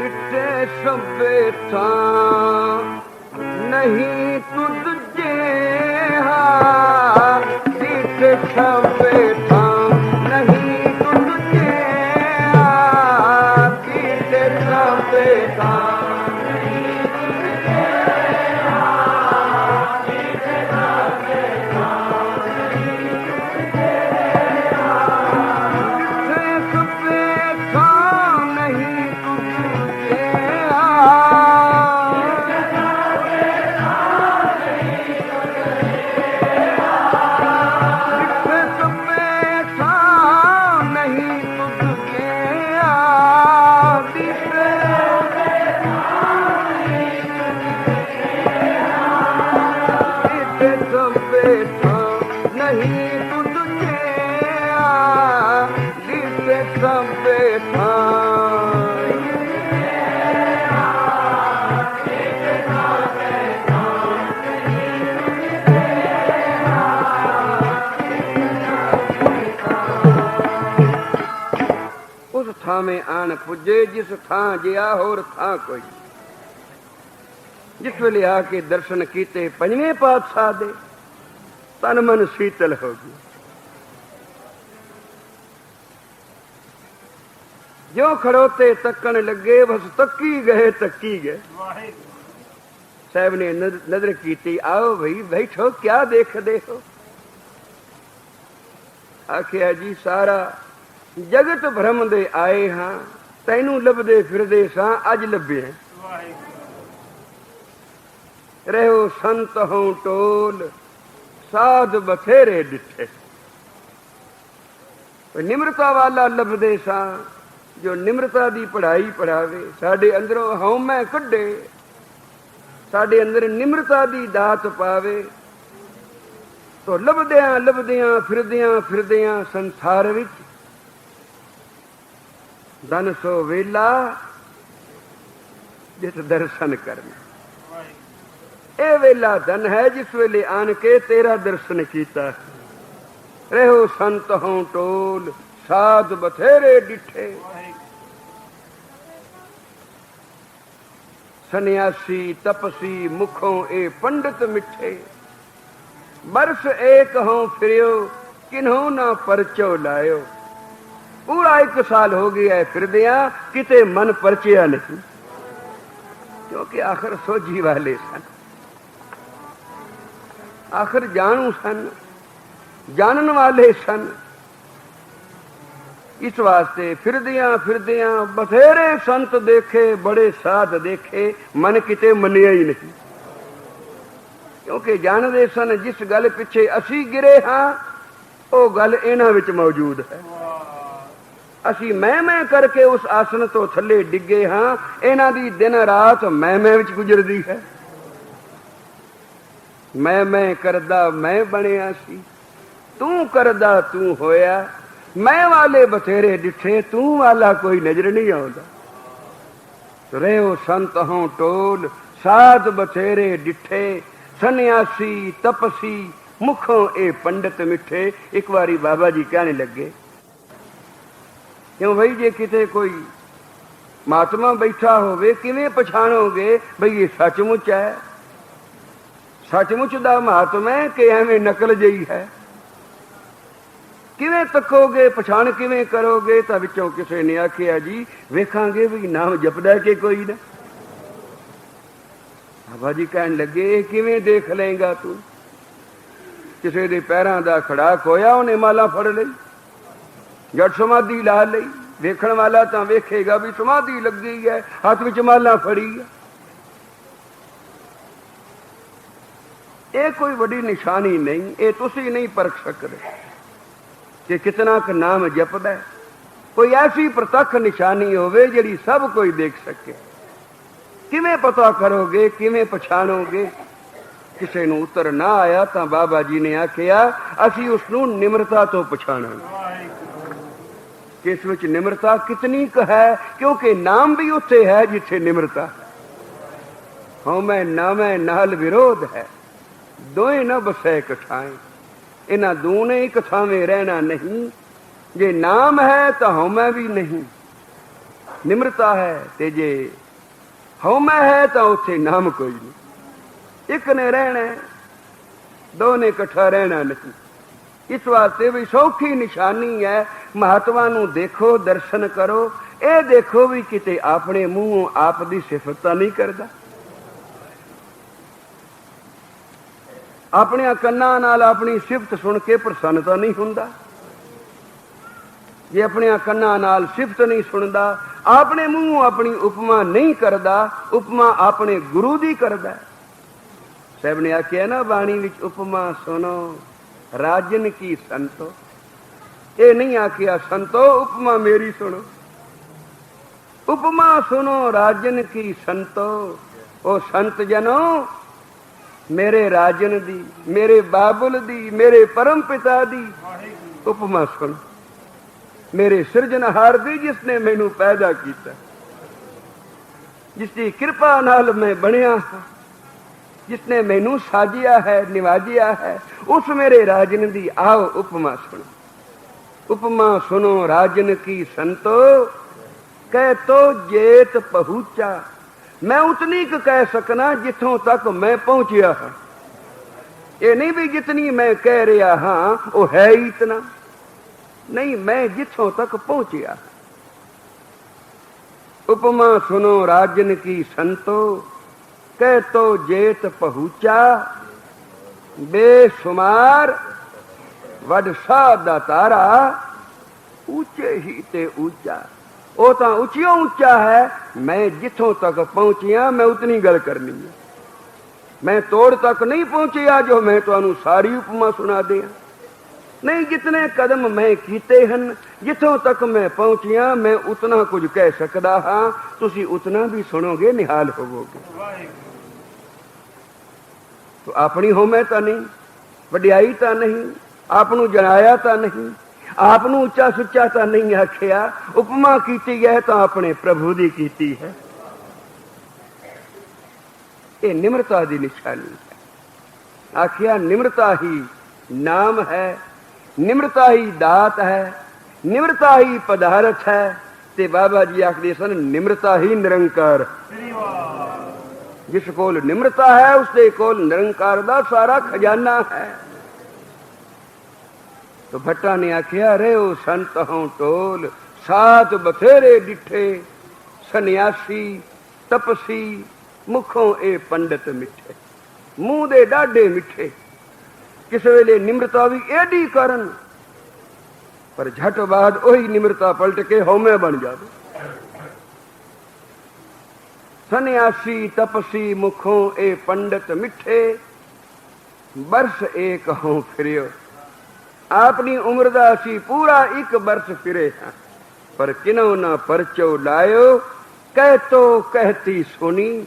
ਡਿੱਟੇ ਸਭੇ ਥਾਂ ਨਹੀਂ ਤੁਧ ਉਸ ਥਾਵੇਂ ਆਣ ਪੁੱਜੇ ਜਿਸ ਥਾਂ ਜਿਆ ਹੋਰ ਥਾਂ ਕੋਈ ਜਿਸ ਵੇਲੇ ਆ ਕੇ ਦਰਸ਼ਨ ਕੀਤੇ ਪੰਜਵੇਂ ਪਾਤਸ਼ਾਹ ਦੇ ਤਨ ਮਨ ਸੀਤਲ ਹੋ ਗਈ ਜੋ ਖੜੋਤੇ ਤੱਕਣ ਲੱਗੇ ਬਸ ਤੱਕੀ ਗਏ ਤੱਕੀ ਗਏ ਸਾਹਿਬ ਨੇ ਨਜ਼- ਨਜ਼ਰ ਕੀਤੀ ਆਓ ਭਈ ਬੈਠੋ ਕਿਆ ਦੇਖਦੇ ਹੋ ਆਖਿਆ ਜੀ ਸਾਰਾ ਜਗਤ ਭ੍ਰਮ ਦੇ ਆਏ ਹਾਂ, ਤੈਨੂੰ ਲੱਭਦੇ ਫਿਰਦੇ ਸਾਂ, ਅੱਜ ਲੱਭਿਆ ਰਹੋ ਸੰਤ ਹੋਂ ਟੋਲ, ਸਾਧ ਬਥੇਰੇ ਡਿੱਠੇ। ਨਿਮਰਤਾ ਵਾਲਾ ਲੱਭਦੇ ਸਾਂ, ਜੋ ਨਿਮਰਤਾ ਦੀ ਪੜ੍ਹਾਈ ਪੜਾਵੇ ਸਾਡੇ ਅੰਦਰੋਂ ਹਉਮੈ ਕੱਢੇ, ਸਾਡੇ ਅੰਦਰ ਨਿਮਰਤਾ ਦੀ ਦਾਤ ਪਾਵੇ। ਤੋ ਲੱਭਦਿਆਂ ਲੱਭਦਿਆਂ, ਫਿਰਦਿਆਂ ਫਿਰਦਿਆਂ ਸੰਸਾਰ ਵਿੱਚ ਦਨ ਸੋ ਵੇਲਾ ਜਿਸ ਦਰਸ਼ਨ ਕਰਨ ਇਹ ਵੇਲਾ ਦਨ ਹੈ ਜਿਸ ਵੇਲੇ ਆਣ ਕੇ ਤੇਰਾ ਦਰਸ਼ਨ ਕੀਤਾ ਰਹੋ ਸੰਤ ਹੋਂ ਟੋਲ ਸਾਧ ਬਥੇਰੇ ਡਿਠੇ ਸੰਨਿਆਸੀ ਤਪਸੀ ਮੁਖੋਂ ਇਹ ਪੰਡਤ ਮਿੱਠੇ ਬਰਸ ਏਕ ਹੋਂ ਫਿਰਿਓ ਕਿਨਹੋਂ ਨਾ ਪਰਚੋ ਲਾਇਓ ਪੂਰਾ ਇੱਕ ਸਾਲ ਹੋ ਗਿਆ ਹੈ ਫਿਰਦਿਆਂ, ਕਿਤੇ ਮਨ ਪਰਚਿਆ ਨਹੀਂ। ਕਿਉਂਕਿ ਆਖਰ ਸੋਝੀ ਵਾਲੇ ਸਨ। ਆਖਰ ਜਾਣੂ ਸਨ, ਜਾਣਨ ਵਾਲੇ ਸਨ। ਇਸ ਵਾਸਤੇ ਫਿਰਦਿਆਂ ਫਿਰਦਿਆਂ ਬਥੇਰੇ ਸੰਤ ਦੇਖੇ, ਬੜੇ ਸਾਧ ਦੇਖੇ, ਮਨ ਕਿਤੇ ਮੰਨਿਆ ਹੀ ਨਹੀਂ। ਕਿਉਂਕਿ ਜਾਣਦੇ ਸਨ, ਜਿਸ ਗੱਲ ਪਿੱਛੇ ਅਸੀਂ ਗਿਰੇ ਹਾਂ, ਉਹ ਗੱਲ ਇਹਨਾਂ ਵਿੱਚ ਮੌਜੂਦ ਹੈ। ਅਸੀਂ ਮੈਂ ਮੈਂ ਕਰਕੇ ਉਸ ਆਸਨ ਤੋਂ ਥੱਲੇ ਡਿੱਗੇ ਹਾਂ। ਇਹਨਾਂ ਦੀ ਦਿਨ ਰਾਤ ਮੈਂ ਮੈਂ ਵਿੱਚ ਗੁਜ਼ਰਦੀ ਹੈ। ਮੈਂ ਮੈਂ ਕਰਦਾ ਮੈਂ ਬਣਿਆ ਸੀ। ਤੂੰ ਕਰਦਾ ਤੂੰ ਹੋਇਆ। ਮੈਂ ਵਾਲੇ ਬਥੇਰੇ ਡਿੱਠੇ, ਤੂੰ ਵਾਲਾ ਕੋਈ ਨਜ਼ਰ ਨਹੀਂ ਆਉਂਦਾ। ਰਹਿਓ ਸੰਤ ਹੋਂ ਟੋਲ ਸਾਧ ਬਥੇਰੇ ਡਿੱਠੇ। ਸੰਨਿਆਸੀ, ਤਪਸੀ, ਮੁਖੋਂ ਇਹ ਪੰਡਤ ਮਿੱਠੇ। ਇੱਕ ਵਾਰੀ ਬਾਬਾ ਜੀ ਕਹਿਣੇ ਲੱਗੇ ਕਿਉਂ ਬਈ, ਜੇ ਕਿਤੇ ਕੋਈ ਮਹਾਤਮਾ ਬੈਠਾ ਹੋਵੇ, ਕਿਵੇਂ ਪਛਾਣੋਗੇ ਬਈ ਇਹ ਸੱਚਮੁੱਚ ਹੈ? ਸੱਚਮੁੱਚ ਦਾ ਮਹਾਤਮਾ ਹੈ ਕਿ ਐਵੇਂ ਨਕਲ ਜਈ ਹੈ? ਕਿਵੇਂ ਤੱਕੋਗੇ, ਪਛਾਣ ਕਿਵੇਂ ਕਰੋਗੇ? ਤਾਂ ਵਿੱਚੋਂ ਕਿਸੇ ਨੇ ਆਖਿਆ, ਜੀ, ਵੇਖਾਂਗੇ ਵੀ ਨਾਮ ਜਪਦਾ ਕਿ ਕੋਈ ਨਾ? ਬਾਬਾ ਜੀ ਕਹਿਣ ਲੱਗੇ ਕਿਵੇਂ ਦੇਖ ਲਏਗਾ ਤੂੰ? ਕਿਸੇ ਦੇ ਪੈਰਾਂ ਦਾ ਖੜਾ ਖੋਇਆ ਉਹਨੇ ਮਾਲਾ ਫੜ ਲਈ। ਜਦ ਸਮਾਧੀ ਲਾ ਲਈ, ਵੇਖਣ ਵਾਲਾ ਤਾਂ ਵੇਖੇਗਾ ਵੀ ਸਮਾਧੀ ਲੱਗੀ ਹੈ, ਹੱਥ ਵਿੱਚ ਮਾਲਾ ਫੜੀ ਹੈ। ਇਹ ਕੋਈ ਵੱਡੀ ਨਿਸ਼ਾਨੀ ਨਹੀਂ, ਇਹ ਤੁਸੀਂ ਨਹੀਂ ਪਰਖ ਸਕਦੇ। ਕਿ ਕਿਤਨਾ ਕੁ ਨਾਮ ਜਪਦਾ ਕੋਈ ਐਸੀ ਪ੍ਰਤੱਖ ਨਿਸ਼ਾਨੀ ਹੋਵੇ ਜਿਹੜੀ ਸਭ ਕੋਈ ਦੇਖ ਸਕੇ। ਕਿਵੇਂ ਪਤਾ ਕਰੋਗੇ, ਕਿਵੇਂ ਪਛਾਣੋਗੇ? ਕਿਸੇ ਨੂੰ ਉਤਰ ਨਾ ਆਇਆ ਤਾਂ ਬਾਬਾ ਜੀ ਨੇ ਆਖਿਆ, ਅਸੀਂ ਉਸ ਨੂੰ ਨਿਮਰਤਾ ਤੋਂ ਪਛਾਣਾਂਗੇ। ਕਿ ਇਸ ਵਿੱਚ ਨਿਮਰਤਾ ਕਿਤਨੀ ਕੁ ਹੈ? ਕਿਉਂਕਿ ਨਾਮ ਵੀ ਉੱਥੇ ਹੈ ਜਿੱਥੇ ਨਿਮਰਤਾ। ਹੈ ਹਉ ਮੈਂ ਨਾਮੈ ਨਾਲ ਵਿਰੋਧ ਹੈ। ਦੋਏ ਨਾ ਬਸੈ ਇਕਠਾਏ ਇਹਨਾਂ ਦੋਨੇ ਇੱਕ ਥਾਵੇਂ ਰਹਿਣਾ ਨਹੀਂ। ਜੇ ਨਾਮ ਹੈ ਤਾਂ ਹਉਮੈ ਵੀ ਨਹੀਂ। ਨਿਮਰਤਾ ਹੈ ਤੇ ਜੇ ਹਉਮੈ ਹੈ ਤਾਂ ਉੱਥੇ ਨਾਮ ਕੋਈ ਨਹੀਂ। ਇੱਕ ਨੇ ਰਹਿਣਾ ਦੋਨੇ ਇਕੱਠਾ ਰਹਿਣਾ ਨਹੀਂ। ਇਸ ਵਾਸਤੇ ਵੀ ਸੌਖੀ ਨਿਸ਼ਾਨੀ ਹੈ ਮਹਾਤਮਾ ਨੂੰ ਦੇਖੋ, ਦਰਸ਼ਨ ਕਰੋ। ਇਹ ਦੇਖੋ ਵੀ ਕਿਤੇ ਆਪਣੇ ਮੂੰਹੋਂ ਆਪ ਦੀ ਸਿਫਤ ਤਾਂ ਨਹੀਂ ਕਰਦਾ। ਆਪਣੀਆਂ ਕੰਨਾਂ ਨਾਲ ਆਪਣੀ ਸਿਫਤ ਸੁਣ ਕੇ ਪ੍ਰਸੰਨ ਤਾਂ ਨਹੀਂ ਹੁੰਦਾ। ਜੇ ਆਪਣੀਆਂ ਕੰਨਾਂ ਨਾਲ ਸਿਫਤ ਨਹੀਂ ਸੁਣਦਾ, ਆਪਣੇ ਮੂੰਹੋਂ ਆਪਣੀ ਉਪਮਾ ਨਹੀਂ ਕਰਦਾ, ਉਪਮਾ ਆਪਣੇ ਗੁਰੂ ਦੀ ਕਰਦਾ। ਸਾਹਿਬ ਨੇ ਆਖਿਆ, ਨਾ ਬਾਣੀ ਵਿੱਚ ਉਪਮਾ ਸੁਣੋ, ਰਾਜਨ ਕੀ ਸੰਤੋ? ਇਹ ਨਹੀਂ ਆਖਿਆ, ਸੰਤੋ, ਉਪਮਾ ਮੇਰੀ ਸੁਣੋ। ਉਪਮਾ ਸੁਣੋ, ਰਾਜਨ ਕੀ ਸੰਤੋ? ਉਹ ਸੰਤ ਜਨੋ, ਮੇਰੇ ਰਾਜਨ ਦੀ, ਮੇਰੇ ਬਾਬੁਲ ਦੀ, ਮੇਰੇ ਪਰਮ ਪਿਤਾ ਦੀ। ਉਪਮਾ ਸੁਣ। ਮੇਰੇ ਸਿਰਜਣਹਾਰ ਦੀ ਜਿਸ ਨੇ ਮੈਨੂੰ ਪੈਦਾ ਕੀਤਾ। ਜਿਸ ਦੀ ਕਿਰਪਾ ਨਾਲ ਮੈਂ ਬਣਿਆ ਹਾਂ। ਜਿਸ ਨੇ ਮੈਨੂੰ ਸਾਜਿਆ ਹੈ, ਨਿਵਾਜਿਆ ਹੈ, ਉਸ ਮੇਰੇ ਰਾਜਨ ਦੀ ਆਓ ਉਪਮਾ ਸੁਣੋ। ਉਪਮਾ ਸੁਣੋ ਰਾਜਨ ਕੀ ਸੰਤੋ ਕਹਿ ਤੋ ਜੇਤ ਪਹੁੰਚਾ ਮੈਂ ਉਤਨੀ ਕੁ ਕਹਿ ਸਕਣਾ ਜਿੱਥੋਂ ਤੱਕ ਮੈਂ ਪਹੁੰਚਿਆ ਹਾਂ ਇਹ ਨਹੀਂ ਵੀ ਜਿਤਨੀ ਮੈਂ ਕਹਿ ਰਿਹਾ ਹਾਂ ਉਹ ਹੈ ਹੀ ਇਤਨਾ ਨਹੀਂ ਮੈਂ ਜਿੱਥੋਂ ਤੱਕ ਪਹੁੰਚਿਆ ਉਪਮਾ ਸੁਨੋ ਰਾਜਨ ਕੀ ਸੰਤੋ ਕਹਿ ਤੋ ਜੇਤ ਪਹੁੰਚਾ ਬੇਸ਼ੁਮਾਰ ਵੱਡ ਸਾਹ ਦਾ ਤਾਰਾ ਉੱਚੇ ਹੀ ਤੇ ਉੱਚਾ। ਉਹ ਤਾਂ ਉੱਚਿਓ ਉੱਚਾ ਹੈ, ਮੈਂ ਜਿੱਥੋਂ ਤੱਕ ਪਹੁੰਚਿਆ, ਮੈਂ ਉਤਨੀ ਗੱਲ ਕਰਨੀ ਹੈ। ਮੈਂ ਤੋੜ ਤੱਕ ਨਹੀਂ ਪਹੁੰਚਿਆ ਜੋ ਮੈਂ ਤੁਹਾਨੂੰ ਸਾਰੀ ਉਪਮਾ ਸੁਣਾ ਦਿਆਂ। ਨਹੀਂ ਜਿਤਨੇ ਕਦਮ ਮੈਂ ਕੀਤੇ ਹਨ, ਜਿੱਥੋਂ ਤੱਕ ਮੈਂ ਪਹੁੰਚਿਆ, ਮੈਂ ਉਤਨਾ ਕੁਝ ਕਹਿ ਸਕਦਾ ਹਾਂ। ਤੁਸੀਂ ਉਤਨਾ ਵੀ ਸੁਣੋਗੇ, ਨਿਹਾਲ ਹੋਵੋਗੇ। ਤੋ ਆਪਣੀ ਹੋਮੈ ਤਾਂ ਨਹੀਂ, ਵਡਿਆਈ ਤਾਂ ਨਹੀਂ ਆਪ ਨੂੰ ਜਣਾਇਆ ਤਾਂ ਨਹੀਂ ਆਪ ਨੂੰ ਉੱਚਾ ਸੁੱਚਾ ਤਾਂ ਨਹੀਂ ਆਖਿਆ, ਉਪਮਾ ਕੀਤੀ ਹੈ ਤਾਂ ਆਪਣੇ ਪ੍ਰਭੂ ਦੀ ਕੀਤੀ ਹੈ। ਇਹ ਨਿਮਰਤਾ ਦੀ ਨਿਸ਼ਾਨੀ ਹੈ। ਆਖਿਆ, ਨਿਮਰਤਾ ਹੀ ਨਾਮ ਹੈ, ਨਿਮਰਤਾ ਹੀ ਦਾਤ ਹੈ, ਨਿਮਰਤਾ ਹੀ ਪਦਾਰਥ ਹੈ, ਤੇ ਬਾਬਾ ਜੀ ਆਖਦੇ ਸਨ, ਨਿਮਰਤਾ ਹੀ ਨਿਰੰਕਾਰ। ਜਿਸ ਕੋਲ ਨਿਮਰਤਾ ਹੈ ਉਸ ਦੇ ਕੋਲ ਨਿਰੰਕਾਰ ਦਾ ਸਾਰਾ ਖਜ਼ਾਨਾ ਹੈ। ਤੋ ਭੱਟਾ ਨੇ ਆਖਿਆ ਰਿਓ ਸੰਤ ਹਉ ਟੋਲ ਸਾਤ ਬਥੇਰੇ ਡਿਠੇ ਸੰਨਿਆਸੀ ਤਪਸੀ ਮੁਖੋਂ ਇਹ ਪੰਡਤ ਮਿੱਠੇ ਮੂੰਹ ਦੇ ਡਾਢੇ ਮਿੱਠੇ ਕਿਸੇ ਵੇਲੇ ਨਿਮਰਤਾ ਵੀ ਐਡੀ ਕਰਨ ਪਰ ਝਟ ਬਾਅਦ ਉਹੀ ਨਿਮਰਤਾ ਪਲਟ ਕੇ ਹਉਮੈ ਬਣ ਜਾਵੇ ਸੰਨਿਆਸੀ ਤਪਸੀ ਮੁਖੋਂ ਇਹ ਪੰਡਤ ਮਿੱਠੇ ਬਰਸ ਏਕ ਹਉ ਫਿਰਿਓ ਆਪਣੀ ਉਮਰ ਦਾ ਅਸੀਂ ਪੂਰਾ ਇੱਕ ਬਰਸ ਫਿਰੇ ਹਾਂ। ਪਰ ਕਿਨੋ ਨਾ ਪਰਚੋ ਲਾਇਓ, ਕਹਿ ਤੋ ਕਹਤੀ ਸੁਣੀ।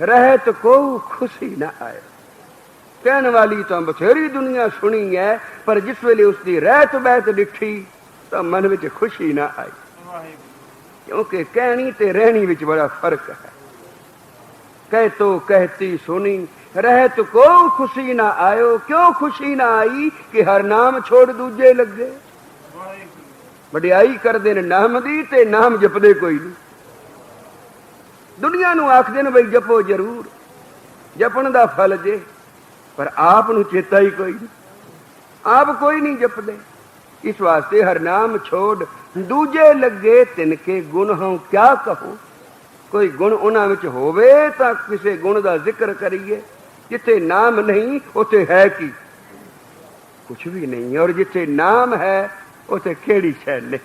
ਰਹਿਤ ਕੋ ਖੁਸ਼ੀ ਨਾ ਆਏ ਕਹਿਣ ਵਾਲੀ ਤਾਂ ਬਥੇਰੀ ਦੁਨੀਆ ਸੁਣੀ ਹੈ ਪਰ ਜਿਸ ਵੇਲੇ ਉਸ ਦੀ ਰਹਿਤ ਬਹਿਤ ਡਿੱਠੀ, ਤਾਂ ਮਨ ਵਿੱਚ ਖੁਸ਼ੀ ਨਾ ਆਈ। ਕਿਉਂਕਿ ਕਹਿਣੀ ਤੇ ਰਹਿਣੀ ਵਿੱਚ ਬੜਾ ਫ਼ਰਕ ਹੈ। ਕਹਿ ਤੋ ਕਹਤੀ ਸੁਣੀ ਰਹਿਤ ਕੋ ਖੁਸ਼ੀ ਨਾ ਆਇਓ? ਕਿਉਂ ਖੁਸ਼ੀ ਨਾ ਆਈ ਕਿ ਹਰ ਨਾਮ ਛੋੜ ਦੂਜੇ ਲੱਗੇ? ਵਡਿਆਈ ਕਰਦੇ ਨੇ ਨਾਮ ਦੀ ਤੇ ਨਾਮ ਜਪਦੇ ਕੋਈ ਨਹੀਂ। ਦੁਨੀਆ ਨੂੰ ਆਖਦੇ ਨੇ ਬਈ ਜਪੋ ਜ਼ਰੂਰ। ਜਪਣ ਦਾ ਫਲ ਜੇ, ਪਰ ਆਪ ਨੂੰ ਚੇਤਾ ਹੀ ਕੋਈ ਨਹੀਂ। ਆਪ ਕੋਈ ਨਹੀਂ ਜਪਦੇ। ਇਸ ਵਾਸਤੇ ਹਰ ਨਾਮ ਛੋੜ ਦੂਜੇ ਲੱਗੇ, ਤਿਨਕੇ ਗੁਣ ਹਉ ਕਿਆ ਕਹੋ? ਕੋਈ ਗੁਣ ਉਹਨਾਂ ਵਿੱਚ ਹੋਵੇ ਤਾਂ ਕਿਸੇ ਗੁਣ ਦਾ ਜ਼ਿਕਰ ਕਰੀਏ। ਜਿੱਥੇ ਨਾਮ ਨਹੀਂ, ਉੱਥੇ ਹੈ ਕੀ? ਕੁਝ ਵੀ ਨਹੀਂ, ਔਰ ਜਿੱਥੇ ਨਾਮ ਹੈ, ਉੱਥੇ ਕਿਹੜੀ ਸ਼ੈ ਨਹੀਂ?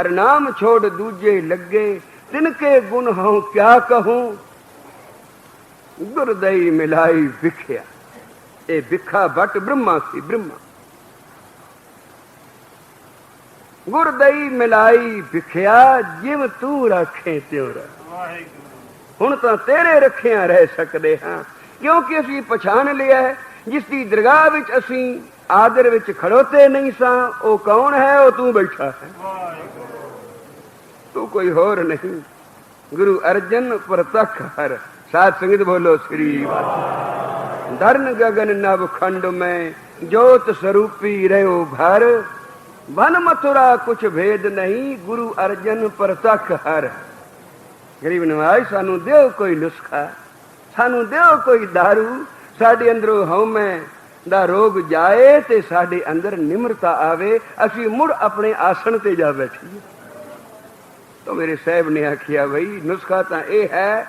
ਹਰ ਨਾਮ ਛੋੜ ਦੂਜੇ ਲੱਗੇ ਤਿਨਕੇ ਗੁਣ ਹਉ ਕਿਆ ਕਹੂੰ? ਗੁਰਦਈ ਮਿਲਾਈ ਵਿਖਿਆ ਇਹ ਵਿਖਾ ਬਟ ਬ੍ਰਹਮਾ ਸੀ ਬ੍ਰਹਮਾ। ਗੁਰਦਈ ਮਿਲਾਈ ਵਿਖਿਆ, ਜਿਵ ਤੂੰ ਰੱਖੇ ਤਿਉ ਰਹਿ ਹੁਣ ਤਾਂ ਤੇਰੇ ਰੱਖਿਆ ਰਹਿ ਸਕਦੇ ਹਾਂ। ਕਿਉਂਕਿ ਅਸੀਂ ਪਛਾਣ ਲਿਆ ਹੈ, ਜਿਸ ਦੀ ਦਰਗਾਹ ਵਿੱਚ ਅਸੀਂ ਆਦਰ ਵਿੱਚ ਖੜੋਤੇ ਨਹੀਂ ਸਾਂ, ਉਹ ਕੌਣ ਹੈ, ਉਹ ਤੂੰ ਬੈਠਾ ਹੈ। ਤੂੰ ਕੋਈ ਹੋਰ ਨਹੀਂ, ਗੁਰੂ ਅਰਜਨ ਪ੍ਰਤਖ ਹਰ। ਸਾਧ ਸੰਗਤ ਬੋਲੋ, ਸ੍ਰੀ ਧਰਨ ਗगन ਨਭ ਖੰਡ ਮੈਂ, ਜੋਤ ਸਰੂਪੀ ਰਹਿਓ ਭਰ। ਵਨ ਮਥੁਰਾ ਕੁਛ ਭੇਦ ਨਹੀਂ, ਗੁਰੂ ਅਰਜਨ ਪ੍ਰਤਖ ਹਰ। ਗਰੀਬ ਨਵਾਜ, ਸਾਨੂੰ ਦਿਓ ਕੋਈ ਨੁਸਖਾ, ਸਾਨੂੰ ਦਿਓ ਕੋਈ दारू। ਸਾਡੇ ਅੰਦਰੋਂ ਹਉਮੈ ਦਾ ਰੋਗ ਜਾਏ ਤੇ ਸਾਡੇ ਅੰਦਰ ਨਿਮਰਤਾ ਆਵੇ, ਅਸੀਂ ਮੁੜ ਆਪਣੇ ਆਸਣ ਤੇ ਜਾ ਬੈਠੀਏ। ਤਾਂ ਮੇਰੇ ਸਾਹਿਬ ਨੇ ਆਖਿਆ, ਬਈ, ਨੁਸਖਾ ਤਾਂ ਇਹ ਹੈ,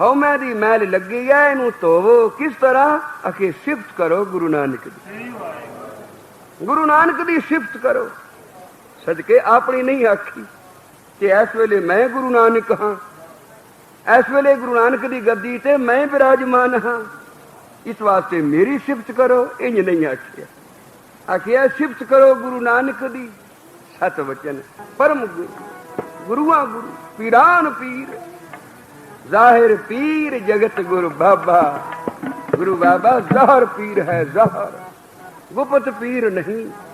ਹਉਮੈ ਦੀ ਮੈਲ ਲੱਗੀ ਹੈ, ਇਹਨੂੰ ਧੋਵੋ। ਕਿਸ ਤਰ੍ਹਾਂ? ਅਕੇ ਸਿਫਤ ਕਰੋ ਗੁਰੂ ਨਾਨਕ ਦੀ। ਗੁਰੂ ਨਾਨਕ ਦੀ ਸਿਫਤ ਕਰੋ। ਸਦਕੇ ਆਪਣੀ ਨਹੀਂ ਆਖੀ। ਕਿ ਇਸ ਵੇਲੇ ਮੈਂ ਗੁਰੂ ਨਾਨਕ ਹਾਂ। ਇਸ ਵੇਲੇ ਗੁਰੂ ਨਾਨਕ ਦੀ ਗੱਦੀ ਤੇ ਮੈਂ ਬਿਰਾਜਮਾਨ ਹਾਂ। ਇਸ ਵਾਸਤੇ ਮੇਰੀ ਸਿਫਤ ਕਰੋ, ਇੰਜ ਨਹੀਂ ਆਖਿਆ। ਆਖਿਆ, ਸਿਫਤ ਕਰੋ ਗੁਰੂ ਨਾਨਕ ਦੀ, ਸਤ ਵਚਨ। ਪਰਮ ਗੁਰੂਆਂ ਗੁਰੂ, ਪੀਰਾਨ ਪੀਰ। ਜ਼ਾਹਿਰ ਪੀਰ ਜਗਤ ਗੁਰ ਬਾਬਾ। ਗੁਰੂ ਬਾਬਾ, ਜ਼ਾਹਰ ਪੀਰ ਹੈ ਜ਼ਾਹਰ। ਗੁਪਤ ਪੀਰ ਨਹੀਂ।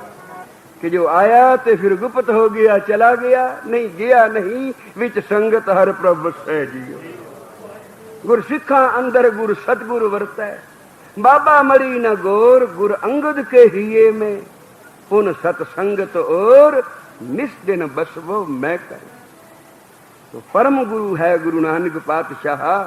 ਕਿ ਜੋ ਆਇਆ ਤੇ ਫਿਰ ਗੁਪਤ ਹੋ ਗਿਆ, ਚਲਾ ਗਿਆ, ਨਹੀਂ ਗਿਆ ਨਹੀਂ, ਵਿੱਚ ਸੰਗਤ ਹਰ ਪ੍ਰਭ ਸਹਿ ਜੀਓ। ਗੁਰ ਸਿੱਖਾਂ ਅੰਦਰ ਗੁਰ ਸਤਗੁਰ ਵਰਤੈ। ਬਾਬਾ ਮਰੀ ਨ ਗੋਰ, ਗੁਰ ਅੰਗਦ ਕੇ ਹੀਏ ਮੈਂ। ਪੁਨ ਸਤ ਸੰਗਤ ਔਰ, ਨਿਸ ਦਿਨ ਬਸਵੋ ਮੈਂ ਕਰ। ਤੋ ਪਰਮ ਗੁਰੂ ਹੈ ਗੁਰੂ ਨਾਨਕ ਪਾਤਸ਼ਾਹ,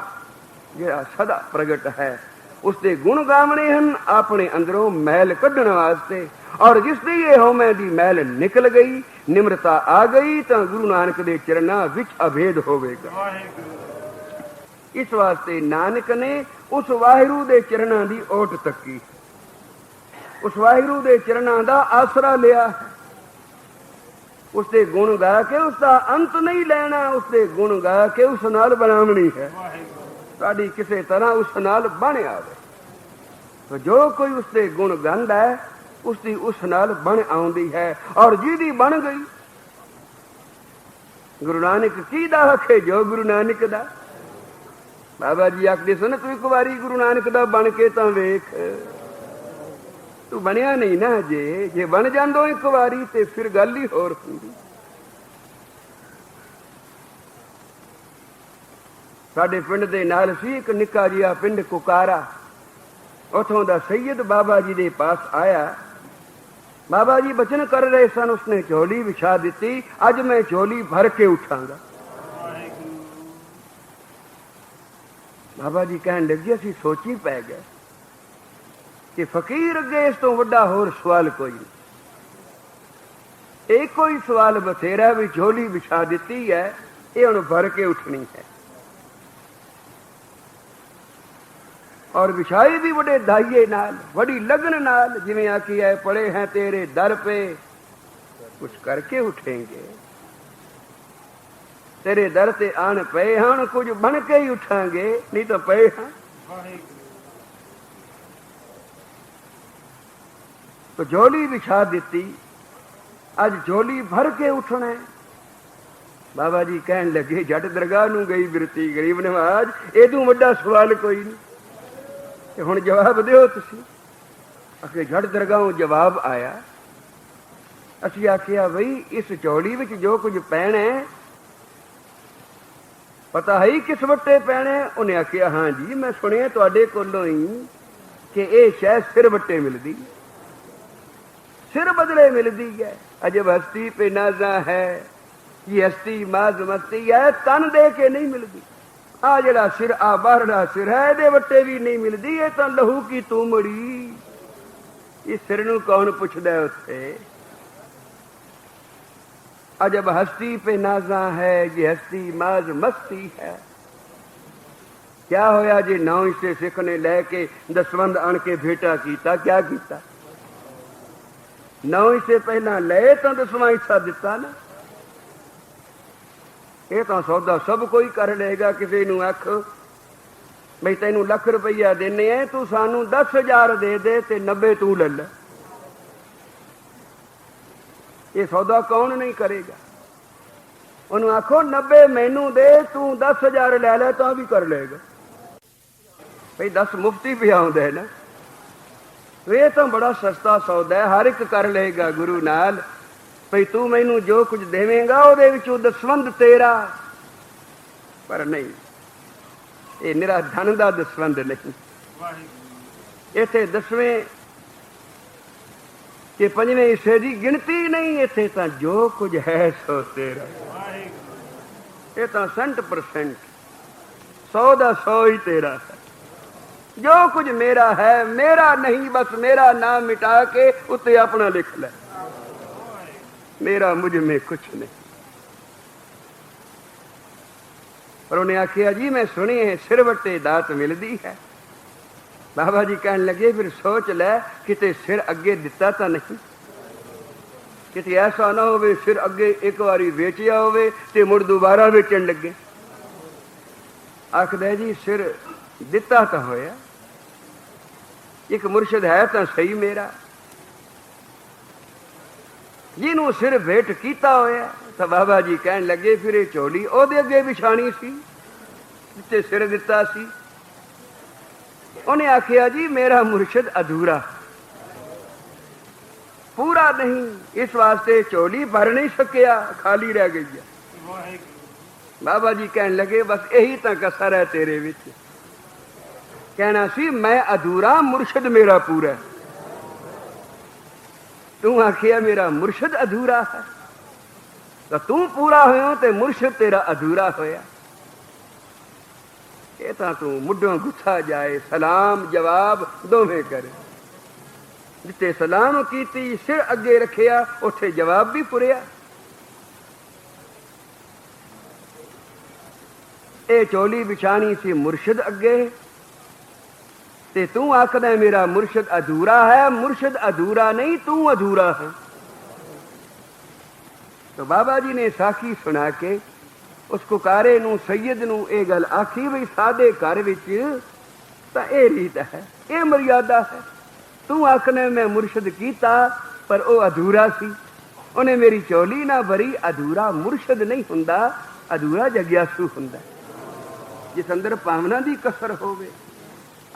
ਜਿਹੜਾ ਸਦਾ ਪ੍ਰਗਟ ਹੈ। ਉਸ ਦੇ ਗੁਣ ਗਾਵਣੇ ਹਨ ਆਪਣੇ ਅੰਦਰੋਂ ਮੈਲ ਕੱਢਣ ਵਾਸਤੇ। ਔਰ ਜਿਸ ਦੀ ਇਹ ਹਉਮੈ ਦੀ ਮੈਲ ਨਿਕਲ ਗਈ ਨਿਮਰਤਾ ਆ ਗਈ ਤਾਂ ਗੁਰੂ ਨਾਨਕ ਦੇ ਚਰਨਾਂ ਵਿੱਚ ਅਭੇਦ ਹੋਵੇਗਾ। ਇਸ ਵਾਸਤੇ ਨਾਨਕ ਨੇ ਉਸ ਵਾਹਿਗੁਰੂ ਦੇ ਚਰਨਾਂ ਦੀ ਓਟ ਤੱਕੀ। ਉਸ ਵਾਹਿਗੁਰੂ ਦੇ ਚਰਨਾਂ ਦਾ ਆਸਰਾ ਲਿਆ। ਉਸ ਦੇ ਗੁਣ ਗਾ ਕੇ ਉਸ ਦਾ ਅੰਤ ਨਹੀਂ ਲੈਣਾ ਉਸ ਦੇ ਗੁਣ ਗਾ ਕੇ ਉਸ ਨਾਲ ਬਣਾਵਣੀ ਹੈ। ਤੁਹਾਡੀ ਕਿਸੇ ਤਰ੍ਹਾਂ ਉਸ ਨਾਲ ਬਣ ਆਵੇ। ਤੋ ਜੋ ਕੋਈ ਉਸ ਦੇ ਗੁਣ ਗੰਦਾ ਹੈ ਉਸ ਦੀ ਉਸ ਨਾਲ ਬਣ ਆਉਂਦੀ ਹੈ ਔਰ ਜਿਹਦੀ ਬਣ ਗਈ, ਗੁਰੂ ਨਾਨਕ ਕੀ ਦਾ ਹੱਕ ਜੋ ਗੁਰੂ ਨਾਨਕ ਦਾ? ਬਾਬਾ ਜੀ ਆਖਦੇ ਸਨ, ਤੂੰ ਇੱਕ ਵਾਰੀ ਗੁਰੂ ਨਾਨਕ ਦਾ ਬਣ ਕੇ ਤਾਂ ਵੇਖ। ਤੂੰ ਬਣਿਆ ਨਹੀਂ ਨਾ ਜੇ ਜੇ ਬਣ ਜਾਂਦੋ ਇੱਕ ਵਾਰੀ ਤੇ ਫਿਰ ਗੱਲ ਹੀ ਹੋਰ ਹੁੰਦੀ। ਸਾਡੇ ਪਿੰਡ ਦੇ ਨਾਲ ਸੀ ਇੱਕ ਨਿੱਕਾ ਜਿਹਾ ਪਿੰਡ ਕੁਕਾਰਾ। ਉਥੋਂ ਦਾ ਸੈਯਦ ਬਾਬਾ ਜੀ ਦੇ ਪਾਸ ਆਇਆ। ਬਾਬਾ ਜੀ ਬਚਨ ਕਰ ਰਹੇ ਸਨ, ਉਸਨੇ ਝੋਲੀ ਵਿਛਾ ਦਿੱਤੀ। ਅੱਜ ਮੈਂ ਝੋਲੀ ਭਰ ਕੇ ਉਠਾਂਗਾ। ਬਾਬਾ ਜੀ ਕਹਿਣ ਲੱਗੇ, ਅਸੀਂ ਸੋਚੀ ਪੈ ਗਏ ਕਿ ਫਕੀਰ ਅੱਗੇ ਇਸ ਤੋਂ ਵੱਡਾ ਹੋਰ ਸਵਾਲ ਕੋਈ ਨਹੀਂ। ਇਹ ਕੋਈ ਸਵਾਲ ਬਥੇਰਾ ਵੀ ਝੋਲੀ ਵਿਛਾ ਦਿੱਤੀ ਹੈ, ਇਹ ਹੁਣ ਭਰ ਕੇ ਉਠਣੀ ਹੈ। ਔਰ ਵਿਛਾਈ ਵੀ ਵੱਡੇ ਦਾਈਏ ਨਾਲ ਬੜੀ ਲਗਨ ਨਾਲ, ਜਿਵੇਂ ਆਖੀ ਹੈ ਪੜੇ ਹੈ ਤੇਰੇ ਦਰ ਪੇ, ਕੁਛ ਕਰਕੇ ਉਠेंगे ਤੇਰੇ ਦਰ ਤੇ ਆਣ ਪਏ ਹਨ, ਕੁਝ ਬਣ ਕੇ ਹੀ ਉਠਾਂਗੇ, ਨਹੀਂ ਤਾਂ ਪਏ ਹਾਂ ਤੋ ਝੋਲੀ ਵਿਛਾ ਦਿੱਤੀ। ਅੱਜ ਝੋਲੀ ਭਰ ਕੇ ਉਠਣਾ ਬਾਬਾ ਜੀ ਕਹਿਣ ਲੱਗੇ, ਜੱਟ ਦਰਗਾਹ ਨੂੰ ਗਈ ਬਿਰਤੀ, ਗਰੀਬ ਨਵਾਜ ਇਹ ਤੋਂ ਵੱਡਾ ਸਵਾਲ ਕੋਈ ਨਹੀਂ ਤੇ ਹੁਣ ਜਵਾਬ ਦਿਓ ਤੁਸੀਂ। ਅਕੇ ਜੜ ਦਰਗਾਹੋਂ ਜਵਾਬ ਆਇਆ। ਅਸੀਂ ਆਖਿਆ, ਬਈ, ਇਸ ਚੌੜੀ ਵਿੱਚ ਜੋ ਕੁਝ ਪੈਣਾ ਪਤਾ ਹੈ ਕਿਸ ਵੱਟੇ ਪੈਣਾ ਉਹਨੇ ਆਖਿਆ, ਹਾਂ ਜੀ, ਮੈਂ ਸੁਣਿਆ ਤੁਹਾਡੇ ਕੋਲੋਂ ਹੀ ਕਿ ਇਹ ਸ਼ੈ ਸਿਰ ਵੱਟੇ ਮਿਲਦੀ। ਸਿਰ ਬਦਲੇ ਮਿਲਦੀ ਹੈ। ਅਜੇ ਹਸਤੀ ਪੇ ਨਾਜ਼ਾ ਹੈ, ਇਹ ਹਸਤੀ ਮਾਜ਼ ਮਸਤੀ ਹੈ, ਤਨ ਦੇ ਕੇ ਨਹੀਂ ਮਿਲਦੀ। ਆ ਜਿਹੜਾ ਸਿਰ, ਆ ਬਾਹਰਲਾ ਸਿਰ ਹੈ, ਇਹਦੇ ਵੱਟੇ ਵੀ ਨਹੀਂ ਮਿਲਦੀ, ਇਹ ਤਾਂ ਲਹੂ ਕੀ ਤੂਮੜੀ ਇਸ ਸਿਰ ਨੂੰ ਕੌਣ ਪੁੱਛਦਾ ਉੱਥੇ? ਅਜਬ ਹਸਤੀ ਪੇ ਨਾਜ਼ਾ ਹੈ, ਇਹ ਹਸਤੀ ਮਾਜ਼ ਮਸਤੀ ਹੈ। ਕਿਆ ਹੋਇਆ ਜੇ ਨੌ ਇਸੇ ਸਿੱਖ ਨੇ ਲੈ ਕੇ ਦਸਵੰਦ ਆਣ ਕੇ ਭੇਟਾ ਕੀਤਾ, ਕਿਆ ਕੀਤਾ? ਨੌ ਇਸੇ ਪਹਿਲਾਂ ਲੈ ਤਾਂ ਦਸਵਾਂ ਹਿੱਸਾ ਦਿੱਤਾ ਨਾ। ਇਹ ਤਾਂ ਸੌਦਾ ਸਭ ਕੋਈ ਕਰ ਲਏਗਾ, ਕਿਸੇ ਨੂੰ ਆਖ ਬਈ ਤੈਨੂੰ ਲੱਖ ਰੁਪਈਆ ਦੇਣੇ ਐ ਤੂੰ ਸਾਨੂੰ 10000 ਦੇ ਦੇ ਤੇ 90 ਤੂੰ ਲੈ ਲੈ। ਇਹ ਸੌਦਾ ਕੌਣ ਨਹੀਂ ਕਰੇਗਾ? ਉਹਨੂੰ ਆਖੋ 90 ਮੈਨੂੰ ਦੇ, ਤੂੰ 10000 ਲੈ ਲੈ, ਤਾਂ ਵੀ ਕਰ ਲਏਗਾ। ਭਈ 10 ਮੁਫਤੀ ਵੀ ਆਉਂਦਾ ਹੈ ਨਾ। ਇਹ ਤਾਂ ਬੜਾ ਸਸਤਾ ਸੌਦਾ ਹੈ, ਹਰ ਇੱਕ ਕਰ ਲਏਗਾ ਗੁਰੂ ਨਾਲ। ਭਈ ਤੂੰ ਮੈਨੂੰ ਜੋ ਕੁਝ ਦੇਵੇਂਗਾ ਉਹਦੇ ਵਿੱਚੋਂ ਦਸਵੰਦ ਤੇਰਾ। ਪਰ ਨਹੀਂ ਇਹ ਨਿਰਾ ਧਨ ਦਾ ਦਸਵੰਦ ਨਹੀਂ। ਇੱਥੇ ਦਸਵੇਂ ਕਿ ਪੰਜਵੇਂ ਹਿੱਸੇ ਦੀ ਗਿਣਤੀ ਨਹੀਂ ਇੱਥੇ ਤਾਂ ਜੋ ਕੁਝ ਹੈ ਸੋ ਤੇਰਾ। ਇਹ ਤਾਂ 100% 100 ਦਾ 100 ਹੀ ਤੇਰਾ ਹੈ। ਜੋ ਕੁਝ ਮੇਰਾ ਹੈ ਮੇਰਾ ਨਹੀਂ ਬਸ ਮੇਰਾ ਨਾਮ ਮਿਟਾ ਕੇ ਉੱਤੇ ਆਪਣਾ ਲਿਖ ਲੈ। ਮੇਰਾ ਮੁਝ ਮੇ ਕੁਛ ਨਹੀਂ। ਪਰ ਉਹਨੇ ਆਖਿਆ, ਜੀ, ਮੈਂ ਸੁਣੀ ਹੈ ਸਿਰ ਵੱਟੇ ਦਾਤ ਮਿਲਦੀ ਹੈ। ਬਾਬਾ ਜੀ ਕਹਿਣ ਲੱਗੇ, ਫਿਰ ਸੋਚ ਲੈ, ਕਿਤੇ ਸਿਰ ਅੱਗੇ ਦਿੱਤਾ ਤਾਂ ਨਹੀਂ। ਕਿਤੇ ਐਸਾ ਨਾ ਹੋਵੇ, ਸਿਰ ਅੱਗੇ ਇੱਕ ਵਾਰੀ ਵੇਚਿਆ ਹੋਵੇ ਤੇ ਮੁੜ ਦੁਬਾਰਾ ਵੇਚਣ ਲੱਗੇ। ਆਖਦਾ ਜੀ, ਸਿਰ ਦਿੱਤਾ ਤਾਂ ਹੋਇਆ। ਇੱਕ ਮੁਰਸ਼ਿਦ ਹੈ ਤਾਂ ਸਹੀ ਮੇਰਾ। ਜਿਹਨੂੰ ਸਿਰ ਵੇਟ ਕੀਤਾ ਹੋਇਆ, ਤਾਂ ਬਾਬਾ ਜੀ ਕਹਿਣ ਲੱਗੇ ਫਿਰ ਇਹ ਝੋਲੀ ਉਹਦੇ ਅੱਗੇ ਵਿਛਾਣੀ ਸੀ ਜਿੱਤੇ ਸਿਰ ਦਿੱਤਾ ਸੀ। ਉਹਨੇ ਆਖਿਆ, ਜੀ, ਮੇਰਾ ਮੁਰਸ਼ਿਦ ਅਧੂਰਾ। ਪੂਰਾ ਨਹੀਂ, ਇਸ ਵਾਸਤੇ ਝੋਲੀ ਭਰ ਨਹੀਂ ਸਕਿਆ, ਖਾਲੀ ਰਹਿ ਗਈ ਹੈ ਬਾਬਾ ਜੀ ਕਹਿਣ ਲੱਗੇ, ਬਸ ਇਹੀ ਤਾਂ ਕਸਰ ਹੈ ਤੇਰੇ ਵਿੱਚ। ਕਹਿਣਾ ਸੀ, ਮੈਂ ਅਧੂਰਾ, ਮੁਰਸ਼ਿਦ ਮੇਰਾ ਪੂਰਾ ਤੂੰ ਆਖਿਆ ਮੇਰਾ ਮੁਰਸ਼ਿਦ ਅਧੂਰਾ ਹੈ। ਤਾਂ ਤੂੰ ਪੂਰਾ ਹੋਇਆ ਤੇ ਮੁਰਸ਼ਿਦ ਤੇਰਾ ਅਧੂਰਾ ਹੋਇਆ। ਇਹ ਤਾਂ ਤੂੰ ਮੁੱਢੋਂ ਗੁੱਸਾ ਜਾਏ, ਸਲਾਮ ਜਵਾਬ ਦੋਵੇਂ ਕਰੇ। ਜਿੱਤੇ ਸਲਾਮ ਕੀਤੀ, ਸਿਰ ਅੱਗੇ ਰੱਖਿਆ, ਉੱਥੇ ਜਵਾਬ ਵੀ ਪੁਰਿਆ। ਇਹ ਚੋਲੀ ਵਿਛਾਣੀ ਸੀ ਮੁਰਸ਼ਿਦ ਅੱਗੇ। ਤੇ ਤੂੰ ਆਖਦਾ ਮੇਰਾ ਮੁਰਸ਼ਿਦ ਅਧੂਰਾ ਹੈ। ਮੁਰਸ਼ਿਦ ਅਧੂਰਾ ਨਹੀਂ, ਤੂੰ ਅਧੂਰਾ ਹੈ। ਤਾਂ ਬਾਬਾ ਜੀ ਨੇ ਸਾਖੀ ਸੁਣਾ ਕੇ ਉਸ ਕੁਕਾਰੇ ਨੂੰ, ਸੈਯਦ ਨੂੰ ਇਹ ਗੱਲ ਆਖੀ ਵੀ ਸਾਦੇ ਘਰ ਵਿੱਚ ਤਾਂ ਇਹ ਰੀਤ ਹੈ, ਇਹ ਮਰਿਆਦਾ ਹੈ। ਤੂੰ ਆਖਨੇ ਮੈਂ ਮੁਰਸ਼ਿਦ ਕੀਤਾ, ਪਰ ਉਹ ਅਧੂਰਾ ਸੀ। ਉਹਨੇ ਮੇਰੀ ਚੋਲੀ ਨਾ ਭਰੀ, ਅਧੂਰਾ ਮੁਰਸ਼ਿਦ ਨਹੀਂ ਹੁੰਦਾ, ਅਧੂਰਾ ਜਗਿਆਸੂ ਹੁੰਦਾ। ਜਿਸ ਅੰਦਰ ਭਾਵਨਾ ਦੀ ਕਸਰ ਹੋਵੇ।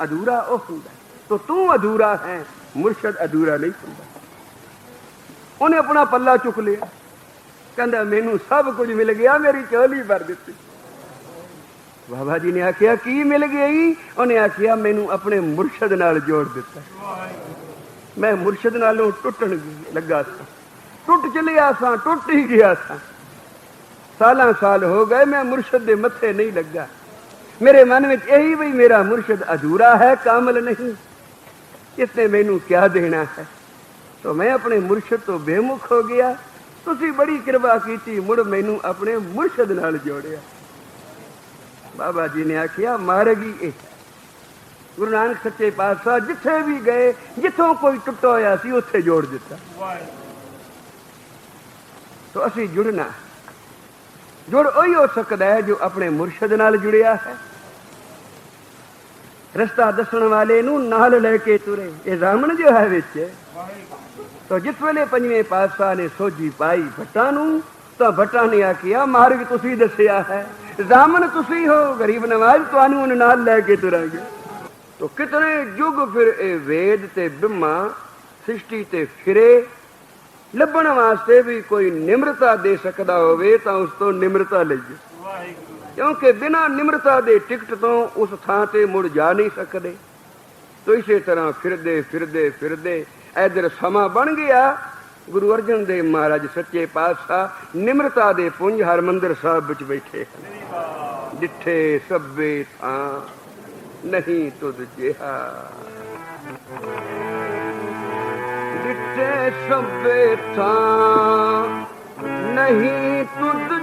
ਅਧੂਰਾ ਉਹ ਹੁੰਦਾ। ਤੋ ਤੂੰ ਅਧੂਰਾ ਹੈ, ਮੁਰਸ਼ਦ ਅਧੂਰਾ ਨਹੀਂ ਹੁੰਦਾ। ਉਹਨੇ ਆਪਣਾ ਪੱਲਾ ਚੁੱਕ ਲਿਆ। ਕਹਿੰਦਾ, ਮੈਨੂੰ ਸਭ ਕੁਝ ਮਿਲ ਗਿਆ, ਮੇਰੀ ਚੋਲੀ ਭਰ ਦਿੱਤੀ। ਬਾਬਾ ਜੀ ਨੇ ਆਖਿਆ, ਕੀ ਮਿਲ ਗਈ ਉਹਨੇ ਆਖਿਆ, ਮੈਨੂੰ ਆਪਣੇ ਮੁਰਸ਼ਦ ਨਾਲ ਜੋੜ ਦਿੱਤਾ। ਮੈਂ ਮੁਰਸ਼ਦ ਨਾਲੋਂ ਟੁੱਟਣ ਲੱਗਾ ਸਾਂ। ਟੁੱਟ ਚਲਿਆ ਸਾਂ, ਟੁੱਟ ਹੀ ਗਿਆ ਸਾਂ। ਸਾਲਾਂ ਸਾਲ ਹੋ ਗਏ, ਮੈਂ ਮੁਰਸ਼ਦ ਦੇ ਮੱਥੇ ਨਹੀਂ ਲੱਗਾ। ਮੇਰੇ ਮਨ ਵਿੱਚ ਇਹੀ ਵੀ ਮੇਰਾ ਮੁਰਸ਼ਿਦ ਅਧੂਰਾ ਹੈ, ਕਾਮਲ ਨਹੀਂ। ਇਸਨੇ ਮੈਨੂੰ ਕਿਆ ਦੇਣਾ ਹੈ। ਤੋ ਮੈਂ ਆਪਣੇ ਮੁਰਸ਼ਿਦ ਤੋਂ ਬੇਮੁਖ ਹੋ ਗਿਆ। ਤੁਸੀਂ ਬੜੀ ਕਿਰਪਾ ਕੀਤੀ, ਮੁੜ ਮੈਨੂੰ ਆਪਣੇ ਮੁਰਸ਼ਿਦ ਨਾਲ ਜੋੜਿਆ। ਬਾਬਾ ਜੀ ਨੇ ਆਖਿਆ, ਮਾਰਗੀ ਇਹ ਗੁਰੂ ਨਾਨਕ ਸੱਚੇ ਪਾਤਸ਼ਾਹ ਜਿੱਥੇ ਵੀ ਗਏ, ਜਿੱਥੋਂ ਕੋਈ ਟੁੱਟਾ ਹੋਇਆ ਸੀ, ਉੱਥੇ ਜੋੜ ਦਿੱਤਾ। ਤਾਂ ਅਸੀਂ ਜੁੜਨਾ ਜੁੜ ਉਹੀ ਹੋ ਸਕਦਾ ਹੈ ਜੋ ਆਪਣੇ ਮੁਰਸ਼ਿਦ ਨਾਲ ਜੁੜਿਆ ਹੈ। ਰਸਤਾ ਦੱਸਣ ਵਾਲੇ ਨੂੰ ਨਾਲ ਲੈ ਕੇ ਤੁਰੇ। ਇਹ ਰਾਮਣ ਜੋ ਹੈ ਵਿੱਚ। ਤਾਂ ਜਿਸ ਵੇਲੇ ਪੰਜਵੇਂ ਪਾਤਸ਼ਾਹ ਨੇ ਸੋਝੀ ਪਾਈ ਭੱਟਾਂ ਨੂੰ, ਤਾਂ ਭੱਟਾਂ ਨੇ ਆਖਿਆ, ਮਾਰਗ ਤੁਸੀਂ ਦੱਸਿਆ ਹੈ। ਰਾਮਣ ਤੁਸੀਂ ਹੋ, ਗਰੀਬ ਨਵਾਜ਼, ਤੁਹਾਨੂੰ ਉਹਨਾਂ ਨਾਲ ਲੈ ਕੇ ਤੁਰਾਂਗੇ। ਤੋ ਕਿਤਨੇ ਯੁੱਗ ਫਿਰ ਇਹ ਵੇਦ ਤੇ ਬਿਮਾ ਸ੍ਰਿਸ਼ਟੀ ਤੇ ਫਿਰੇ। ਲੱਭਣ ਵਾਸਤੇ ਵੀ ਕੋਈ ਨਿਮਰਤਾ ਦੇ ਸਕਦਾ ਹੋਵੇ, ਤਾਂ ਉਸ ਤੋਂ ਨਿਮਰਤਾ ਲਈਏ। ਕਿਉਂਕਿ ਬਿਨਾਂ ਨਿਮਰਤਾ ਦੇ ਟਿਕਟ ਤੋਂ ਉਸ ਥਾਂ ਤੇ ਮੁੜ ਜਾ ਨਹੀਂ ਸਕਦੇ। ਤੋ ਇਸੇ ਤਰ੍ਹਾਂ ਫਿਰਦੇ ਫਿਰਦੇ ਫਿਰਦੇ ਇਧਰ ਸਮਾਂ ਬਣ ਗਿਆ। ਗੁਰੂ ਅਰਜਨ ਦੇਵ ਮਹਾਰਾਜ ਸੱਚੇ ਪਾਤਸ਼ਾਹ ਨਿਮਰਤਾ ਦੇ ਪੁੰਜ ਹਰਮੰਦਰ ਸਾਹਿਬ ਵਿੱਚ ਬੈਠੇ ਹਨ। ਜਿੱਥੇ ਸਭੇ ਥਾਂ ਨਹੀਂ ਤੁਧ ਜਿਹਾ। ਜਿੱਥੇ ਸਭੇ ਥਾਂ ਨਹੀਂ ਤੁਧ